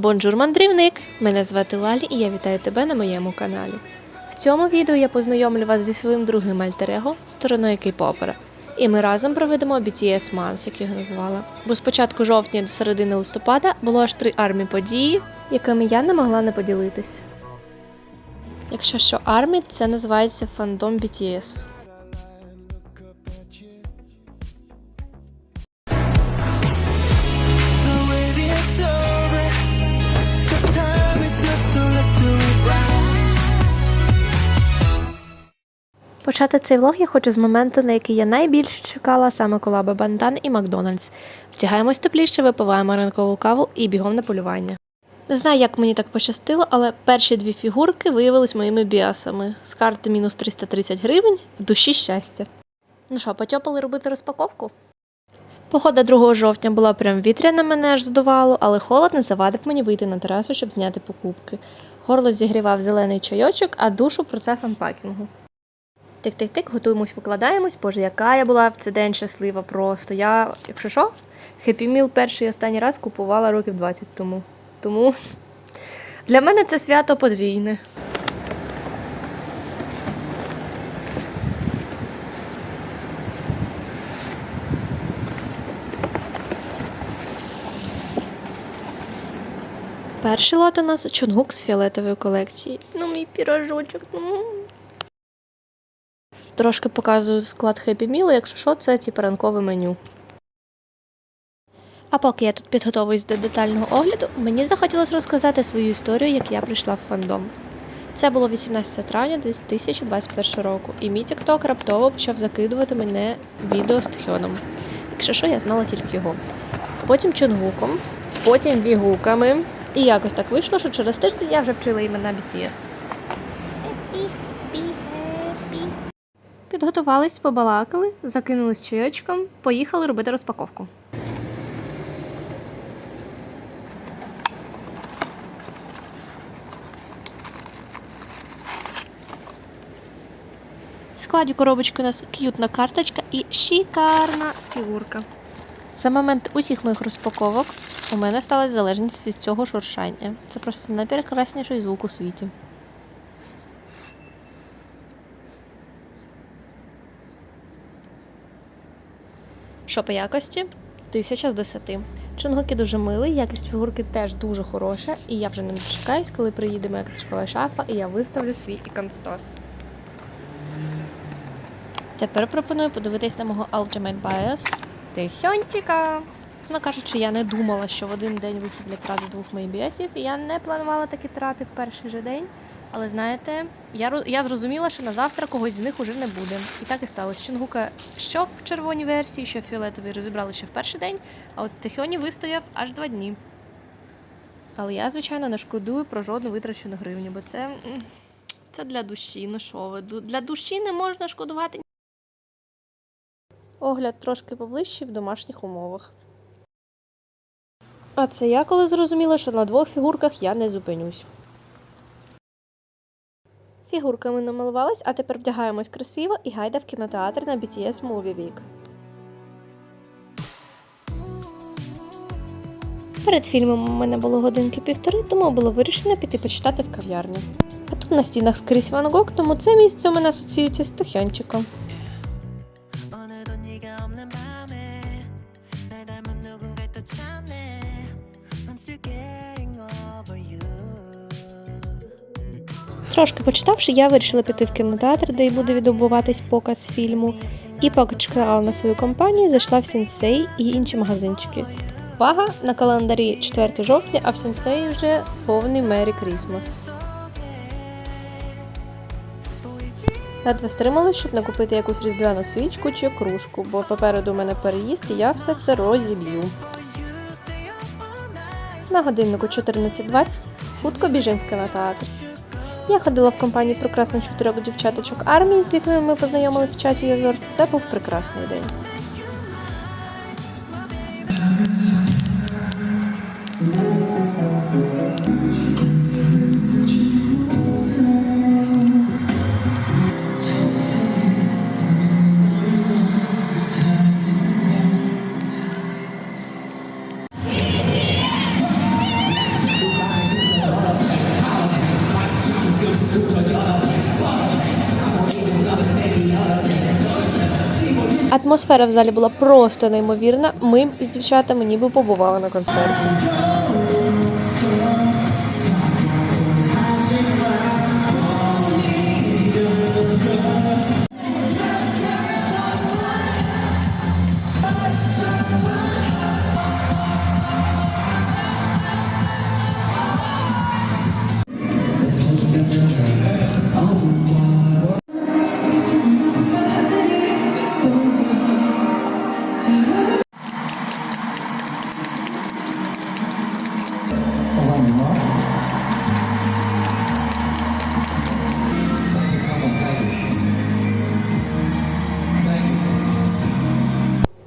Бонжур мандрівник! Мене звати Лалі і я вітаю тебе на моєму каналі. В цьому відео я познайомлю вас зі своїм другим альтер-его, стороною кей-попера. І ми разом проведемо BTS Month, як я його назвала. Бо з початку жовтня до середини листопада було аж три армії події, якими я не могла не поділитись. Якщо що армі, це називається фандом BTS. Почати цей влог я хочу з моменту, на який я найбільше чекала, саме колаба Бандан і Макдональдс. Втягаємось тепліше, випиваємо ранкову каву і бігом на полювання. Не знаю, як мені так пощастило, але перші дві фігурки виявились моїми біасами. З карти мінус 330 гривень, в душі щастя. Ну що, потьопали робити розпаковку? Погода 2 жовтня була прям вітряна, мене аж здувало, але холод не завадив мені вийти на терасу, щоб зняти покупки. Горло зігрівав зелений чайочок, а душу процес анпакінгу. Тик-тик-тик, готуємось, викладаємось. Боже, яка я була в цей день щаслива просто. Я, якщо що, Meal перший і останній раз купувала років 20 тому. Тому для мене це свято подвійне. Перший лот у нас чунгук з фіолетової колекції. Ну, мій пірожочок. Ну. Трошки показую склад Happy Meal, якщо що, це типу ранкове меню. А поки я тут підготовуюсь до детального огляду, мені захотілося розказати свою історію, як я прийшла в фандом. Це було 18 травня 2021 року, і мій TikTok раптово почав закидувати мене відео з Тхьоном. Якщо що, я знала тільки його. Потім чунгуком, потім вігуками. І якось так вийшло, що через тиждень я вже вчила імена BTS. Підготувались, побалакали, закинулись чайочком, поїхали робити розпаковку. В складі коробочки у нас к'ютна карточка і шикарна фігурка. За момент усіх моїх розпаковок у мене сталася залежність від цього шуршання. Це просто найпрекрасніший звук у світі. Що по якості? Тисяча з десяти. Чунгуки дуже милий, якість фігурки теж дуже хороша, і я вже не дочекаюсь, коли приїде моя книжкова шафа, і я виставлю свій іконстос. Тепер пропоную подивитись на мого Ultimate Bias Тихончика. Ну кажучи, я не думала, що в один день виставлять зразу двох моїх біасів, і я не планувала такі трати в перший же день. Але знаєте, я, я зрозуміла, що на завтра когось з них уже не буде. І так і сталося. Чунгука що в червоній версії, що в фіолетовій розібрали ще в перший день, а от Тихоні вистояв аж два дні. Але я, звичайно, не шкодую про жодну витрачену гривню, бо це, це для душі. Ну що ви? Для душі не можна шкодувати. Огляд трошки поближче в домашніх умовах. А це я коли зрозуміла, що на двох фігурках я не зупинюсь. Фігурками намалувалась, а тепер вдягаємось красиво і гайда в кінотеатр на BTS Movie Week. Перед фільмом у мене було годинки півтори, тому було вирішено піти почитати в кав'ярню. А тут на стінах скрізь Ван Гог, тому це місце у мене асоціюється з Тухьончиком. Трошки почитавши, я вирішила піти в кінотеатр, де й буде відбуватись показ фільму. І поки чекала на свою компанію, зайшла в сенсей і інші магазинчики. Увага! На календарі 4 жовтня, а в сенсеї вже повний Мері Крісмас. Ледве стрималась, щоб не купити якусь різдвяну свічку чи кружку, бо попереду у мене переїзд і я все це розіб'ю. На годиннику 14.20 хутко біжим в кінотеатр. Я ходила в компанії прекрасних чотирьох дівчаточок армії, з якими ми познайомились в чаті Юверс. Це був прекрасний день. Атмосфера в залі була просто неймовірна. Ми з дівчатами ніби побували на концерті.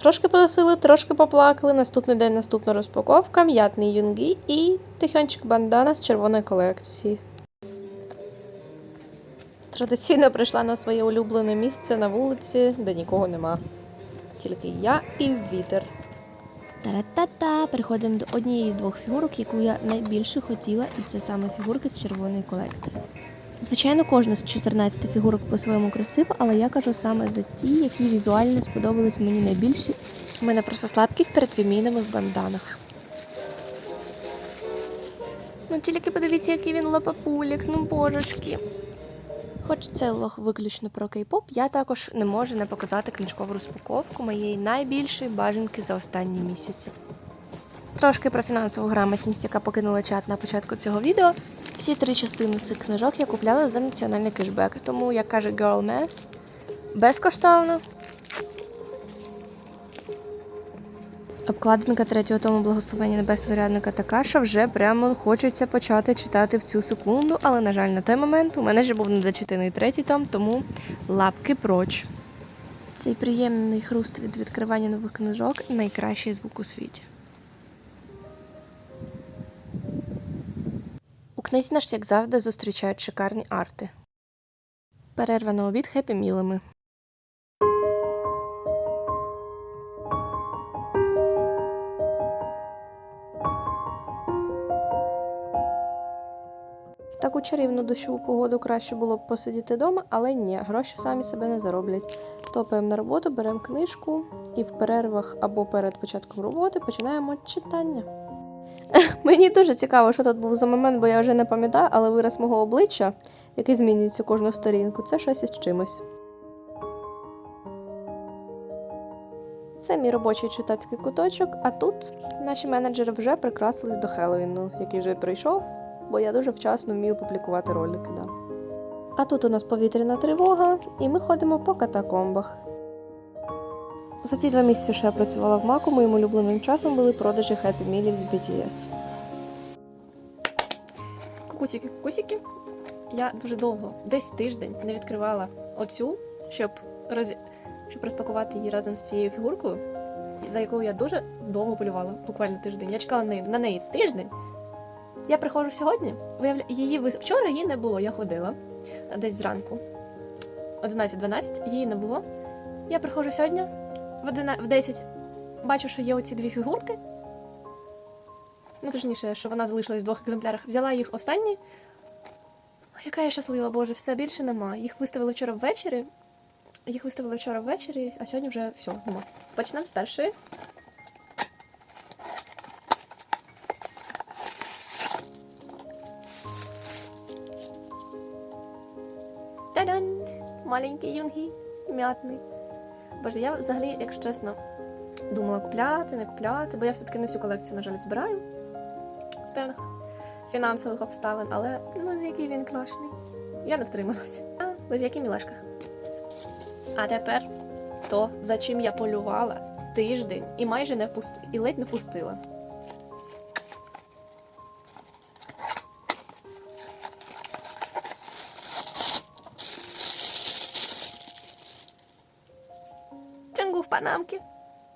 Трошки подосили, трошки поплакали. Наступний день наступна розпаковка, м'ятний юнгі і тихончик бандана з червоної колекції. Традиційно прийшла на своє улюблене місце на вулиці, де нікого нема. Тільки я і вітер. Та-ра-та-та! Переходимо до однієї з двох фігурок, яку я найбільше хотіла, і це саме фігурки з червоної колекції. Звичайно, кожна з 14 фігурок по-своєму красива, але я кажу саме за ті, які візуально сподобались мені найбільше. У мене просто слабкість перед фемінами в банданах. Ну тільки подивіться, який він лопапулік, ну божечки. Хоч це лог виключно про кей-поп, я також не можу не показати книжкову розпаковку моєї найбільшої бажанки за останні місяці. Трошки про фінансову грамотність, яка покинула чат на початку цього відео. Всі три частини цих книжок я купляла за національний кешбек, тому, як каже Girl Mess, безкоштовно. Обкладинка третього тому благословення небесного рядника така, що вже прямо хочеться почати читати в цю секунду, але, на жаль, на той момент у мене вже був недочитаний третій том, тому лапки проч. Цей приємний хруст від відкривання нових книжок найкращий звук у світі. Книзі наш, як завжди, зустрічають шикарні арти. Перерва на обід хеппі мілими. В таку чарівну дощову погоду краще було б посидіти вдома, але ні, гроші самі себе не зароблять. Топаємо на роботу, беремо книжку і в перервах або перед початком роботи починаємо читання. Мені дуже цікаво, що тут був за момент, бо я вже не пам'ятаю, але вираз мого обличчя, який змінюється кожну сторінку, це щось із чимось. Це мій робочий читацький куточок, а тут наші менеджери вже прикрасились до Хеллоуіну, який вже прийшов, бо я дуже вчасно вмію публікувати ролики. Да. А тут у нас повітряна тривога, і ми ходимо по катакомбах. За ті два місяці, що я працювала в Маку, моїм улюбленим часом були продажі Happy Meal з BTS. Кукусики, кукусики. Я дуже довго, десь тиждень, не відкривала оцю, щоб, роз... щоб розпакувати її разом з цією фігуркою, за якою я дуже довго полювала, буквально тиждень. Я чекала на неї, на неї тиждень. Я приходжу сьогодні, виявля... її вис- вчора її не було, я ходила десь зранку. 11-12, її не було. Я приходжу сьогодні в, 11, в 10. Бачу, що є оці дві фігурки. Ну, точніше, що вона залишилась в двох екземплярах. Взяла їх останні. Яка я щаслива, боже, все більше нема. Їх виставили вчора ввечері. Їх виставили вчора ввечері, а сьогодні вже все, нема. Почнемо з першої. Та-дан! Маленький юнгі, м'ятний. Боже, я взагалі, якщо чесно, думала купляти, не купляти, бо я все-таки не всю колекцію, на жаль, збираю з певних фінансових обставин, але ну який він класний. Я не втрималася. А, в який мілашка. А тепер то, за чим я полювала тиждень і майже не впустила, і ледь не впустила. Панамки.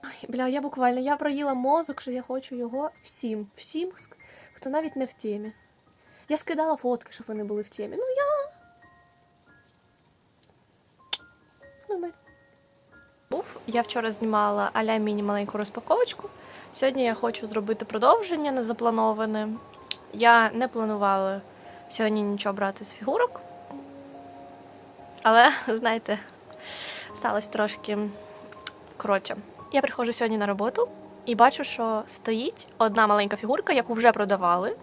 Ой, бля, я буквально я проїла мозок, що я хочу його всім, всім, хто навіть не в темі. Я скидала фотки, щоб вони були в темі. Ну я. Нормально. Я вчора знімала аля міні маленьку розпаковочку. Сьогодні я хочу зробити продовження незаплановане. Я не планувала сьогодні нічого брати з фігурок. Але, знаєте, сталося трошки Коротше, я приходжу сьогодні на роботу і бачу, що стоїть одна маленька фігурка, яку вже продавали,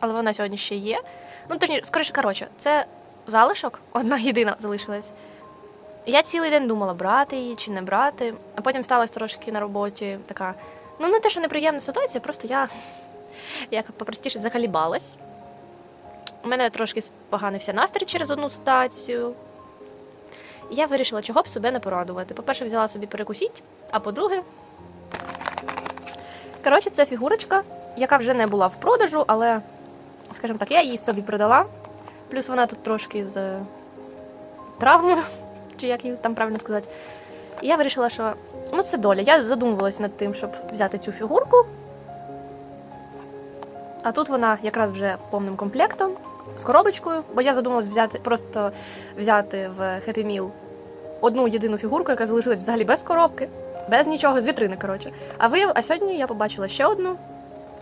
але вона сьогодні ще є. Ну, точніше, скоріше, коротше, це залишок, одна єдина залишилась. Я цілий день думала, брати її чи не брати, а потім сталася трошки на роботі така. Ну, не те, що неприємна ситуація, просто я як попростіше закалібалась. У мене трошки споганився настрій через одну ситуацію. Я вирішила, чого б себе не порадувати. По-перше, взяла собі перекусіть, а по-друге, коротше, це фігурочка, яка вже не була в продажу, але, скажімо так, я її собі продала. Плюс вона тут трошки з травмою, чи як її там правильно сказати. І я вирішила, що ну це доля. Я задумувалась над тим, щоб взяти цю фігурку. А тут вона якраз вже повним комплектом з коробочкою, бо я задумалась взяти просто взяти в Happy Meal одну єдину фігурку, яка залишилась взагалі без коробки, без нічого, з вітрини, коротше. А вияв, а сьогодні я побачила ще одну,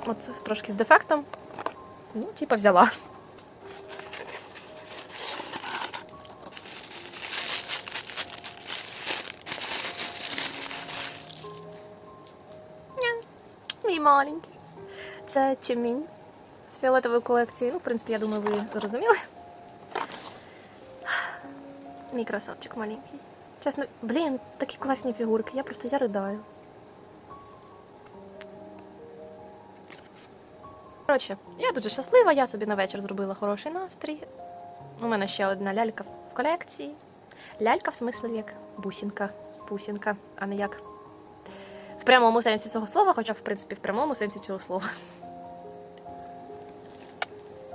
от трошки з дефектом. Ну, типа, взяла. Мій маленький. Це Чимінь з фіолетової колекції. Ну, в принципі, я думаю, ви зрозуміли. Мій красавчик маленький. Чесно, блін, такі класні фігурки. Я просто я ридаю. Коротше, я дуже щаслива, я собі на вечір зробила хороший настрій. У мене ще одна лялька в колекції. Лялька в смислі як бусінка. Бусінка, а не як в прямому сенсі цього слова, хоча, в принципі, в прямому сенсі цього слова.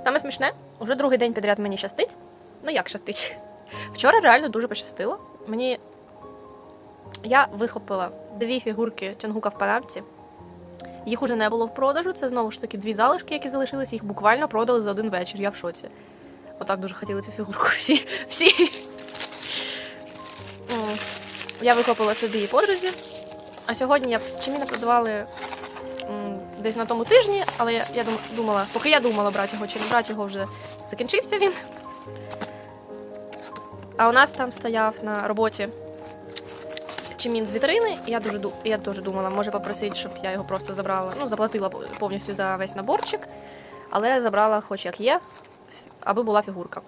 Саме смішне, уже другий день підряд мені щастить. Ну як щастить? Вчора реально дуже пощастило. Мені я вихопила дві фігурки Чангука в панамці. Їх уже не було в продажу. Це знову ж таки дві залишки, які залишились. Їх буквально продали за один вечір. Я в шоці. Отак дуже хотіли цю фігурку. Всі. Всі. Я вихопила собі і подрузі. А сьогодні я чи мені продавали десь на тому тижні, але я, я думала, поки я думала брати його чи не брати його, вже закінчився він. А у нас там стояв на роботі чимін з вітрини, і я дуже я теж думала, може попросити, щоб я його просто забрала. Ну, заплатила повністю за весь наборчик, але забрала, хоч як є, аби була фігурка.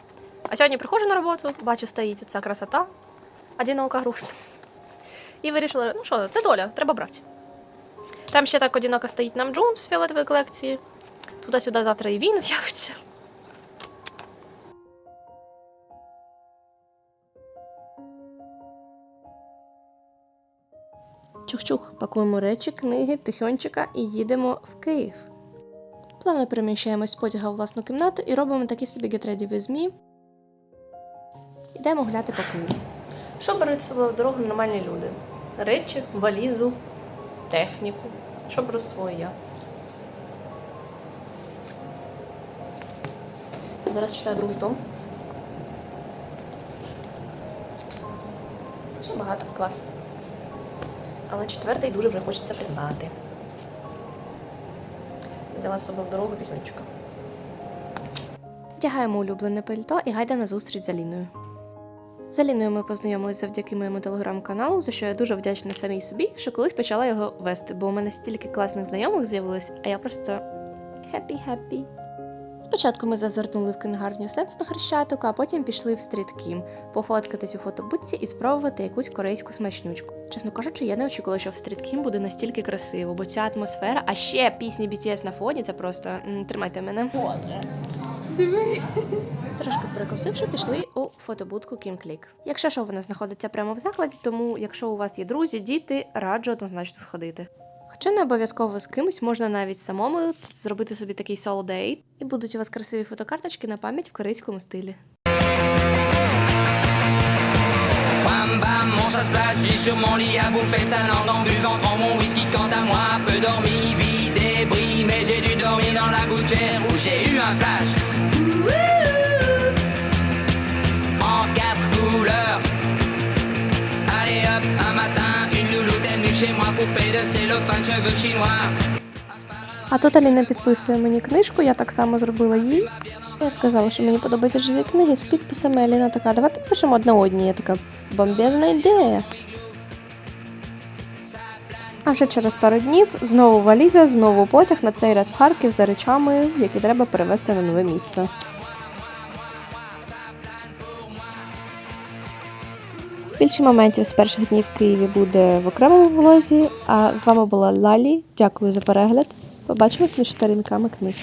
А сьогодні приходжу на роботу, бачу, стоїть ця красота, одинока грустна. І вирішила, ну що, це доля, треба брати. Там ще так одиноко стоїть нам Джун з фіолетової колекції. Туди-сюди завтра і він з'явиться. Чух-чух, пакуємо речі, книги, тихончика і їдемо в Київ. Плавно переміщаємось з потяга в власну кімнату і робимо такі собі ready with me. Йдемо гуляти по Києву. Що беруть з собою в дорогу нормальні люди? Речі, валізу, техніку. Що беру з? Зараз читаю другий том. Ще багато клас. Але четвертий дуже вже хочеться придбати. Взяла з собою в дорогу тихонечко. Вдягаємо улюблене пальто і гайда на зустріч з Аліною. З Аліною ми познайомилися завдяки моєму телеграм-каналу, за що я дуже вдячна самій собі, що колись почала його вести, бо у мене стільки класних знайомих з'явилось, а я просто happy-happy. Спочатку ми зазирнули в книгарню Сенс на Хрещатику, а потім пішли в стріт Кім, пофоткатись у фотобудці і спробувати якусь корейську смачнючку. Чесно кажучи, я не очікувала, що в стріт Кім буде настільки красиво, бо ця атмосфера, а ще пісні BTS на фоні, це просто тримайте мене. Трошки перекусивши, пішли у фотобудку Кім Клік. Якщо що, вона знаходиться прямо в закладі, тому якщо у вас є друзі, діти, раджу однозначно сходити. Хоча не обов'язково з кимось, можна навіть самому зробити собі такий соло дейт, і будуть у вас красиві фотокарточки на пам'ять в корейському стилі. Mon ça se passe, j'ai sur couleurs. Allez hop, un matin, une louloute est venue chez moi, poupée de cellophane, cheveux chinois. А тут Аліна підписує мені книжку, я так само зробила їй. Я сказала, що мені подобаються живі книги з підписами. Аліна така, давай підпишемо одне одній. Я така бомбезна ідея. А вже через пару днів знову валіза, знову потяг, на цей раз в Харків за речами, які треба перевезти на нове місце. Більше моментів з перших днів в Києві буде в окремому влозі. А з вами була Лалі. Дякую за перегляд. Побачимось між сторінками книг.